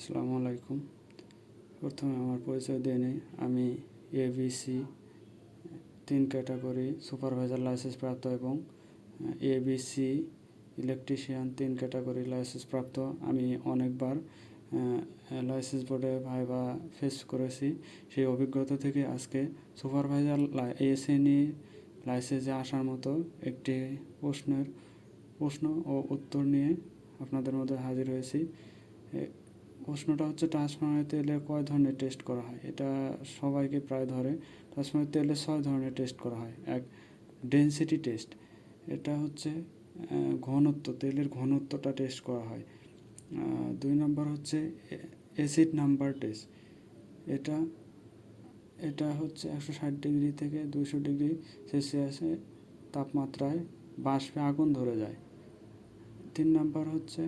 আসসালামু আলাইকুম। প্রথমে আমার পরিচয় দিয়ে নিই। আমি এবিসি তিন ক্যাটাগরি, সুপারভাইজার, লাইসেন্স প্রাপ্ত এবং এবিসি ইলেকট্রিশিয়ান তিন ক্যাটাগরি, লাইসেন্স প্রাপ্ত। আমি অনেকবার লাইসেন্স বোর্ডে ভাইবা ফেস করেছি। সেই অভিজ্ঞতা থেকে আজকে সুপারভাইজার এসে নিয়ে লাইসেন্সে আসার মতো একটি প্রশ্নের, প্রশ্ন ও উত্তর নিয়ে আপনাদের মধ্যে হাজির হয়েছি। প্রশ্নটা হচ্ছে ট্রান্সফর্মার তেলে কয় ধরনের টেস্ট করা হয়? এটা সবাইকে প্রায় ধরে। ট্রান্সফর্মার তেলে ছয় ধরনের টেস্ট করা হয়। এক ডেনসিটি টেস্ট এটা হচ্ছে ঘনত্ব, তেলের ঘনত্বটা টেস্ট করা হয়। দুই নম্বর হচ্ছে অ্যাসিড নাম্বার টেস্ট এটা এটা হচ্ছে একশো ষাট ডিগ্রি থেকে দুশো ডিগ্রি সেলসিয়াসে তাপমাত্রায় বাষ্পে আগুন ধরে যায়। তিন নাম্বার হচ্ছে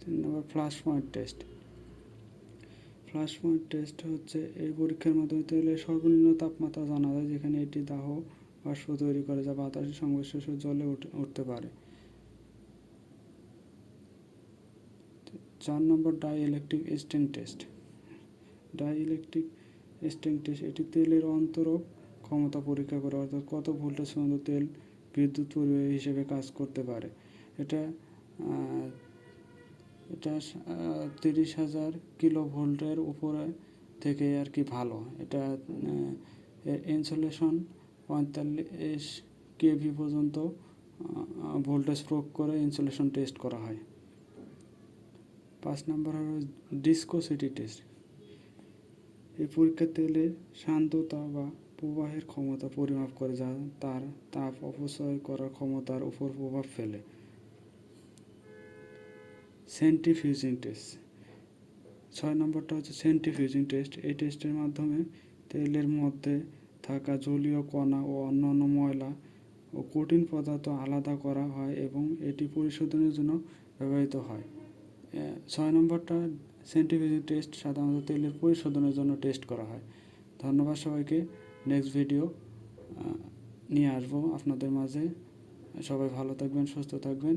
তিন নম্বর flash point test flash point test হচ্ছে এই পরীক্ষার মাধ্যমে তেলের সর্বনিম্ন তাপমাত্রা জানা যায়, যেখানে এটি দাহ বাষ্প তৈরি করে যা বাতাসের সহ জলে উঠে- উঠতে পারে। চার নম্বর dielectric strength test dielectric strength test এটি তেলের অন্তরক ক্ষমতা পরীক্ষা করে, অর্থাৎ কত ভোল্টেজ পর্যন্ত তেল বিদ্যুৎ পরিবাহী হিসেবে কাজ করতে পারে। এটা এটা তিরিশ হাজার কিলো ভোল্টের উপরে থেকে আর কি ভালো। এটা ইনসুলেশন পঁয়তাল্লিশ কেভি পর্যন্ত ভোল্টেজ প্রয়োগ করে ইনসুলেশন টেস্ট করা হয়। পাঁচ নম্বর হলো ডিসকোসিটি টেস্ট এই পরীক্ষা তেলে শান্ততা বা প্রবাহের ক্ষমতা পরিমাপ করে যা তার তাপ অপচয় করার ক্ষমতার উপর প্রভাব ফেলে। সেন্ট্রিফিউজিং টেস্ট ছয় নম্বরটা হচ্ছে সেন্ট্রিফিউজিং টেস্ট এই টেস্টের মাধ্যমে তেলের মধ্যে থাকা জলীয় কণা ও অন্যান্য ময়লা ও কঠিন পদার্থ আলাদা করা হয় এবং এটি পরিশোধনের জন্য ব্যবহৃত হয়। ছয় নম্বরটা সেন্ট্রিফিউজিং টেস্ট সাধারণত তেলের পরিশোধনের জন্য টেস্ট করা হয়। ধন্যবাদ সবাইকে। নেক্সট ভিডিও নিয়ে আসব আপনাদের মাঝে। সবাই ভালো থাকবেন, সুস্থ থাকবেন।